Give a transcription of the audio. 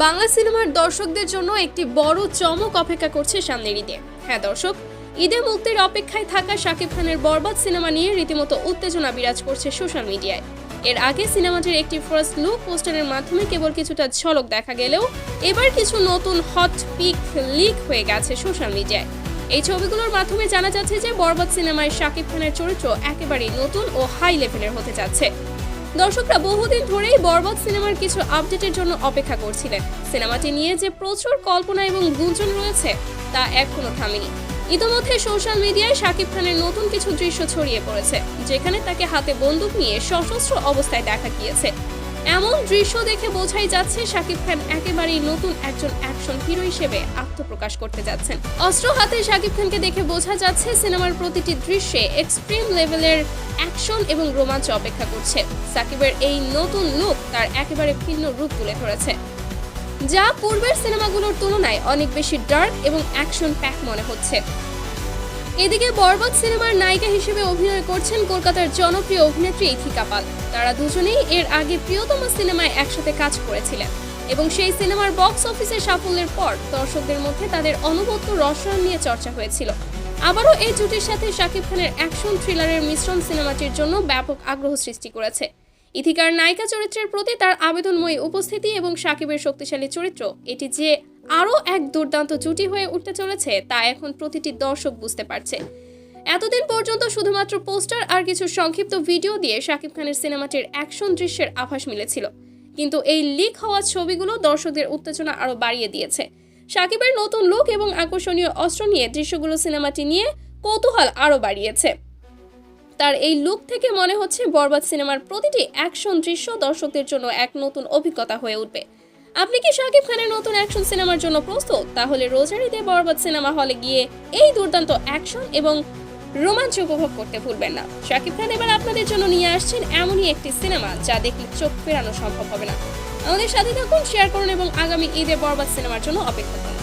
বাংলা সিনেমার দর্শকদের জন্য একটি বড় চমক অপেক্ষা করছে সামনের ঈদে। হ্যাঁ দর্শক, ঈদে মুক্তির অপেক্ষায় থাকা শাকিব খানের বরবাদ সিনেমা নিয়ে রীতিমতো উত্তেজনা বিরাজ করছে সোশ্যাল মিডিয়ায়। এর আগে সিনেমাটির একটি ফার্স্ট লুক পোস্টারের মাধ্যমে কেবল কিছুটা ঝলক দেখা গেলেও এবার কিছু নতুন হট পিক লিক হয়ে গেছে সোশ্যাল মিডিয়ায়। এই ছবিগুলোর মাধ্যমে জানা যাচ্ছে যে বরবাদ সিনেমায় শাকিব খানের চরিত্র একেবারেই নতুন ও হাই লেভেলের হতে যাচ্ছে। দর্শকরা বহুদিন ধরেই বরবাদ সিনেমার কিছু আপডেটের জন্য অপেক্ষা করছিলেন। সিনেমাটি নিয়ে যে প্রচুর কল্পনা এবং গুঞ্জন রয়েছে, তা এখনও থামেনি। ইতোমধ্যে সোশ্যাল মিডিয়ায় শাকিব খানের নতুন কিছু দৃশ্য ছড়িয়ে পড়েছে, যেখানে তাকে হাতে বন্দুক নিয়ে সশস্ত্র অবস্থায় দেখা গিয়েছে। এমন দৃশ্য দেখে বোঝাই যাচ্ছে শাকিব খান একেবারেই নতুন একজন অ্যাকশন হিরো হিসেবে আত্মপ্রকাশ করতে যাচ্ছেন। অস্ত্র হাতে শাকিব খানকে দেখে বোঝা যাচ্ছে সিনেমার প্রতিটি দৃশ্যে এক্সট্রিম লেভেলের অ্যাকশন এবং রোমাঞ্চ অপেক্ষা করছে। সাকিবের এই নতুন লুক তার একেবারে ভিন্ন রূপ তুলে ধরেছে। যা পূর্বের সিনেমাগুলোর তুলনায় অনেক বেশি ডার্ক এবং অ্যাকশন প্যাক মনে হচ্ছে। এদিকে বরবাদ সিনেমার নায়িকা হিসেবে অভিনয় করছেন কলকাতার জনপ্রিয় অভিনেত্রী ইথিকা পাল। তারা দুজনেই এর আগে প্রিয়তম সিনেমায় একসাথে কাজ করেছিলেন এবং সেই সিনেমার বক্স অফিসের সাফল্যের পর দর্শকদের মধ্যে তাদের অনবদ্য রসায়ন নিয়ে চর্চা হয়েছিল। আবারও এই জুটির সাথে শাকিব খানের অ্যাকশন থ্রিলারের মিশ্রণ সিনেমাটির জন্য ব্যাপক আগ্রহ সৃষ্টি করেছে। ইথিকার নায়িকা চরিত্রের প্রতি তার আবেদনময়ী উপস্থিতি এবং সাকিবের শক্তিশালী চরিত্র, এটি যে আরও এক দুর্দান্ত জুটি হয়ে উঠতে চলেছে, তা এখন প্রতিটি দর্শক বুঝতে পারছে। এতদিন পর্যন্ত শুধুমাত্র পোস্টার আর কিছু সংক্ষিপ্ত ভিডিও দিয়ে শাকিব খানের সিনেমাটির অ্যাকশন দৃশ্যের আভাস মিলেছিল। কিন্তু এই লিক হওয়া ছবিগুলো দর্শকদের উত্তেজনা আরও বাড়িয়ে দিয়েছে। শাকিবের নতুন লুক এবং আকর্ষণীয় অস্ত্র নিয়ে দৃশ্যগুলো সিনেমাটি নিয়ে কৌতূহল আরও বাড়িয়েছে। তার এই লুক থেকে মনে হচ্ছে বরবাদ সিনেমার প্রতিটি অ্যাকশন দৃশ্য দর্শকদের জন্য এক নতুন অভিজ্ঞতা হয়ে উঠবে। আপনি কি শাকিব খানের নতুন অ্যাকশন সিনেমার জন্য প্রস্তুত? তাহলে রোজারিতে বরবাদ সিনেমা হলে গিয়ে এই দুর্দান্ত অ্যাকশন এবং রোমাঞ্চ উপভোগ করতে ভুলবেন না। শাকিব খান এবার আপনাদের জন্য নিয়ে আসছেন এমনই একটি সিনেমা যা দেখলে চোখ ফেরানো সম্ভব হবে না। আমাদের সাথে থাকুন শেয়ার করুন এবং আগামী ঈদে বরবাদ সিনেমার জন্য অপেক্ষা করুন।